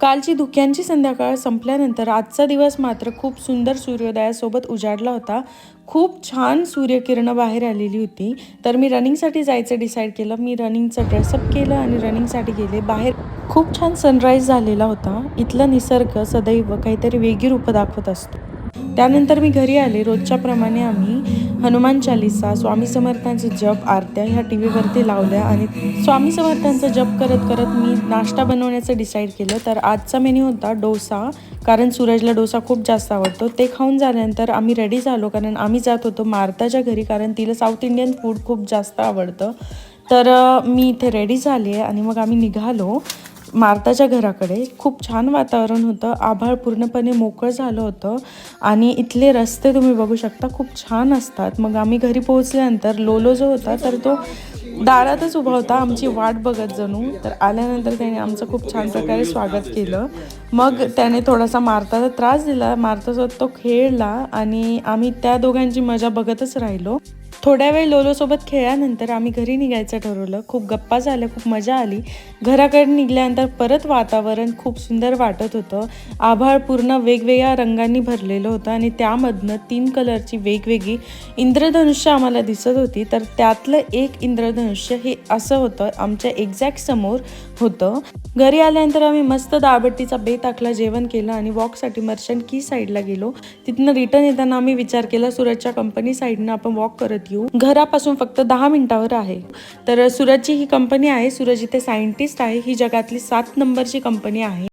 कालची धुक्यांची संध्याकाळ संपल्यानंतर आजचा दिवस मात्र खूप सुंदर सूर्योदयासोबत उजाडला होता. खूप छान सूर्यकिरणं बाहेर आलेली होती. तर मी रनिंगसाठी जायचं डिसाईड केलं. मी रनिंगचं ड्रेसअप केलं आणि रनिंगसाठी गेले. बाहेर खूप छान सनराईज झालेला होता. इथला निसर्ग सदैव काहीतरी वेगळी रूपं दाखवत असतो. त्यानंतर मी घरी आले. रोजच्याप्रमाणे आम्ही हनुमान चालिसा स्वामी समर्थांचं जप आरत्या ह्या टी व्हीवरती लावल्या आणि स्वामी समर्थांचा जप करत करत मी नाश्ता बनवण्याचं डिसाईड केलं. तर आजचा मेन्यू होता डोसा कारण सूरजला डोसा खूप जास्त आवडतो. ते खाऊन झाल्यानंतर आम्ही रेडी झालो कारण आम्ही जात होतो मारताच्या घरी कारण तिला साऊथ इंडियन फूड खूप जास्त आवडतं. तर मी इथे रेडी झाली आहे आणि मग आम्ही निघालो. मार्ताच्या घराकडे खूप छान वातावरण होतं. आभाळ पूर्णपणे मोकळं झालं होतं. आणि इथले रस्ते तुम्ही बघू शकता खूप छान असतात. मग आम्ही घरी पोहोचल्यानंतर लोलो जो होता तर तो दारातच उभा होता. आमची वाट बघत जणू. तर आल्यानंतर त्याने आमचं खूप छान प्रकारे स्वागत केलं. मग त्याने थोडासा मारताचा त्रास दिला. मारतासोबत तो खेळला आणि आम्ही त्या दोघांची मजा बघतच राहिलो. थोड्या वेळ लोलोसोबत खेळल्यानंतर आम्ही घरी निघायचं ठरवलं. खूप गप्पा झाल्या खूप मजा आली. घराकडे निघाल्यानंतर परत वातावरण खूप सुंदर वाटत होतं. आभाळ पूर्ण वेगवेगळ्या रंगांनी भरलेलं होतं आणि त्यामधनं तीन कलरची वेगवेगळी इंद्रधनुष्य आम्हाला दिसत होती. तर त्यातलं एक इंद्रधनुष्य हे असं होतं आमच्या एक्झॅक्ट समोर होतं. घरी आल्यानंतर आम्ही मस्त दाबट्टीचा बेत आखला जेवण केलं आणि वॉकसाठी मर्चंट की साईडला गेलो. तिथनं रिटर्न येताना आम्ही विचार केला सुरतच्या कंपनी साईडनं आपण वॉक करत येऊ घरापासून फक्त दहा मिनिटावर आहे. तर सूरजची ही कंपनी आहे सूरज इथे सायंटिस्ट आहे ही जगातली सात नंबरची कंपनी आहे.